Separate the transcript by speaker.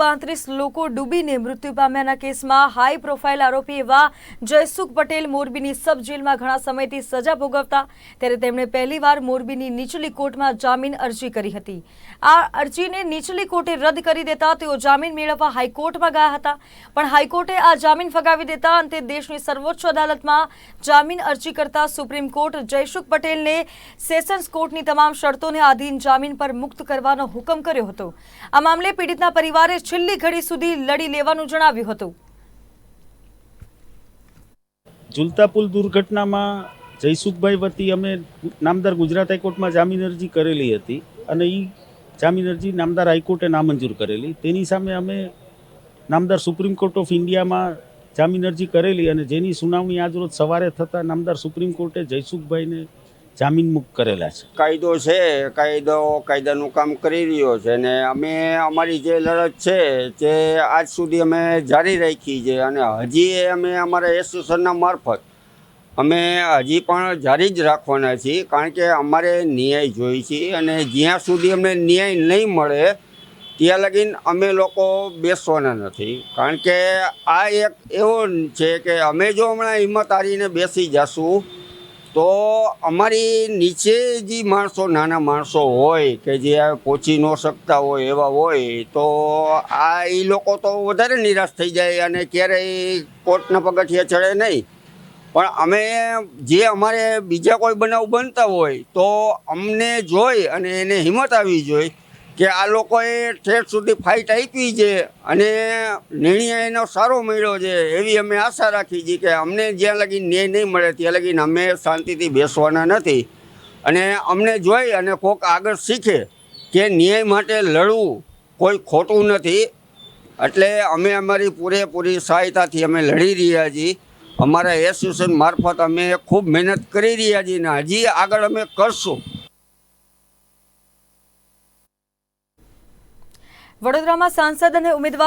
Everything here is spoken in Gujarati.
Speaker 1: પાંત્રીસ લોકો ડૂબીને મૃત્યુ પામ્યાના કેસમાં હાઈ પ્રોફાઇલ આરોપી એવા જયસુખ પટેલ મોરબીની સબ જેલમાં ઘણા સમયથી સજા ભોગવતા, ત્યારે તેમણે પહેલીવાર મોરબીની નીચલી કોર્ટમાં જામીન અરજી કરી હતી. આ અરજીને નીચલી કોર્ટે રદ કરી દેતા તેઓ જામીન મેળવવા હાઈકોર્ટમાં ગયા હતા, પણ હાઈકોર્ટે આ જામીન ફગાવી દેતા અંતે દેશની સર્વોચ્ચ અદાલતમાં જામીન અરજી કરતા સુપ્રીમ કોર્ટ જયસુખ પટેલને સેશન્સ કોર્ટની તમામ શરતોને આધીન જામીન પર મુક્ત કરવાનો હુકમ કર્યો હતો. આ મામલે પીડિતના પરિવારે છેલ્લી ઘડી સુધી લડી લેવાનું જણાવ્યું હતું.
Speaker 2: ઝુલતા પુલ દુર્ઘટનામાં જયસુખભાઈ વતી અમે નામદાર ગુજરાત હાઈકોર્ટમાં જામીન અરજી કરેલી હતી અને એ જામીન અરજી નામદાર હાઈકોર્ટે નામંજૂર કરેલી. તેની સામે અમે નામદાર સુપ્રીમ કોર્ટ ઓફ ઇન્ડિયામાં જામીન અરજી કરેલી અને જેની સુનાવણી આજરોજ સવારે થતાં નામદાર સુપ્રીમ કોર્ટે જયસુખભાઈને જામીન મુક્ત કરેલા છે.
Speaker 3: કાયદો છે, કાયદો, કાયદાનું કામ કરી રહ્યો છે ને અમે અમારી જે લડત છે તે આજ સુધી અમે જારી રાખી છે અને હજી અમે અમારા એસોસિએશનના મારફત અમે હજી પણ જારી જ રાખવાના છીએ કારણ કે અમારે ન્યાય જોઈએ છે અને જ્યાં સુધી અમને ન્યાય નહીં મળે ત્યાં લગીન અમે લોકો બેસવાના નથી. કારણ કે આ એક એવો છે કે અમે જો હમણાં હિંમત હારીને બેસી જશું તો અમારી નીચે જે માણસો, નાના માણસો હોય કે જે પહોંચી ન શકતા હોય એવા હોય, તો આ એ લોકો તો વધારે નિરાશ થઈ જાય અને ક્યારેય કોર્ટના પગથિયા ચડે નહીં. પણ અમે જે અમારે બીજા કોઈ બનાવ બનતા હોય, તો અમને જોઈ અને એને હિંમત આવી જોઈ કે આ લોકોએ ઠેઠ સુધી ફાઇટ આપી છે અને નિર્ણય એનો સારો મળ્યો છે એવી અમે આશા રાખી છીએ કે અમને જ્યાં લગી ન્યાય નહીં મળે ત્યાં લગીને અમે શાંતિથી બેસવાના નથી. અને અમને જોઈ અને કોક આગળ શીખે કે ન્યાય માટે લડવું કોઈ ખોટું નથી. એટલે અમે અમારી પૂરેપૂરી સહાયતાથી અમે લડી રહ્યા છીએ. અમારા એસોસિએશન મારફત અમે ખૂબ મહેનત કરી રહ્યા છીએ ને હજી આગળ અમે કરશું.
Speaker 1: વડોદરામાં સાંસદ અને ઉમેદવાર